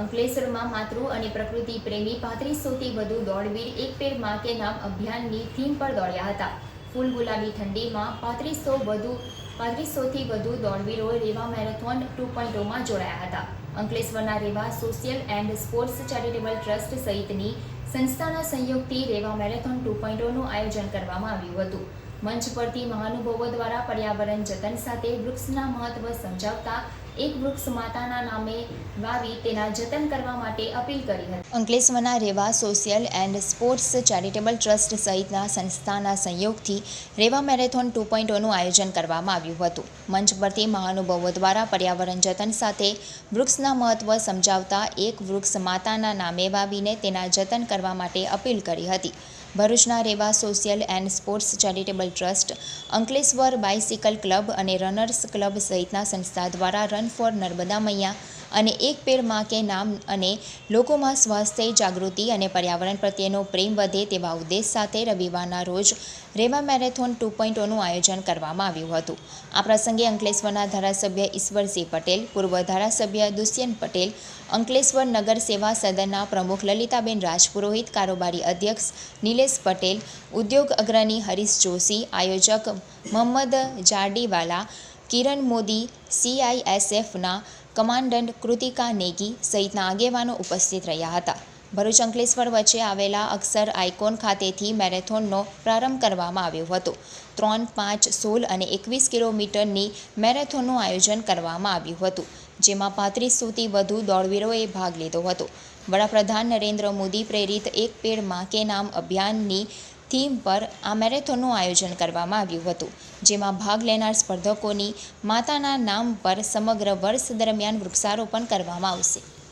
અંકલેશ્વરમાં માતૃ અને પ્રકૃતિ પ્રેમી પાંત્રીસોથી વધુ દોડવીર એક પેરમાં કે નામ અભિયાનની થીમ પર દોડ્યા હતા. ફૂલ ગુલાબી ઠંડીમાં પાંત્રીસો વધુ પાંત્રીસોથી વધુ દોડવીરો રેવા મેરેથોન ટુ પોઈન્ટ ઓમાં જોડાયા હતા. અંકલેશ્વરના Reva social and sports charitable trust સહિતની સંસ્થાના સંયોગથી રેવા મેરેથોન ટુ પોઈન્ટ ઓનું આયોજન કરવામાં આવ્યું હતું. મંચ પરથી મહાનુભાવો દ્વારા પર્યાવરણ જતન સાથે વૃક્ષના મહત્વ સમજાવતા એક વૃક્ષ માતાના નામે વાવી તેના જતન કરવા માટે અપીલ કરી હતી. અંકલેશ્વરના Reva social and sports charitable trust સહિતના સંસ્થાના સંયોગથી રેવા મેરેથોન ટુ પોઈન્ટ ઓનું આયોજન કરવામાં આવ્યું હતું. મંચ પરથી મહાનુભાવો દ્વારા પર્યાવરણ જતન સાથે વૃક્ષના મહત્વ સમજાવતા એક વૃક્ષ માતાના નામે વાવીને તેના જતન કરવા માટે અપીલ કરી હતી. ભરૂચના Reva social and sports charitable trust Ankleshwar bicycle club અને રનર્સ ક્લબ સહિતના સંસ્થા દ્વારા રન ફોર નર્મદા મૈયા અને એક પેડમાં કે નામ અને લોકોમાં સ્વાસ્થ્ય, જાગૃતિ અને પર્યાવરણ પ્રત્યેનો પ્રેમ વધે તેવા ઉદ્દેશ સાથે રવિવારના રોજ રેવા મેરેથોન ટુ પોઈન્ટોનું આયોજન કરવામાં આવ્યું હતું. આ પ્રસંગે અંકલેશ્વરના ધારાસભ્ય ઈશ્વરસિંહ પટેલ, પૂર્વ ધારાસભ્ય દુષ્યંત પટેલ, અંકલેશ્વર નગર સેવા સદનના પ્રમુખ લલિતાબેન રાજપુરોહિત, કારોબારી અધ્યક્ષ નિલેશ પટેલ, ઉદ્યોગ અગ્રણી હરીશ જોશી, આયોજક મોહમ્મદ જાડીવાલા કિરણ મોદી સીઆઈએસએફના કમાન્ડન્ટ કૃતિકા નેગી સહિતના આગેવાનો ઉપસ્થિત રહ્યા હતા. ભરૂચ અંકલેશ્વર વચ્ચે આવેલા અક્ષર આઇકોન ખાતેથી મેરેથોનનો પ્રારંભ કરવામાં આવ્યો હતો. ત્રણ પાંચ સોળ અને એકવીસ કિલોમીટરની મેરેથોનનું આયોજન કરવામાં આવ્યું હતું, જેમાં પાંત્રીસોથી વધુ દોડવીરોએ ભાગ લીધો હતો. વડાપ્રધાન નરેન્દ્ર મોદી પ્રેરિત એક પેડમાં કે નામ અભિયાનની થીમ પર આ મેરેથોનનું આયોજન કરવામાં આવ્યું હતું, જેમાં ભાગ લેનાર સ્પર્ધકોની માતાના નામ પર સમગ્ર વર્ષ દરમિયાન વૃક્ષારોપણ કરવામાં આવશે.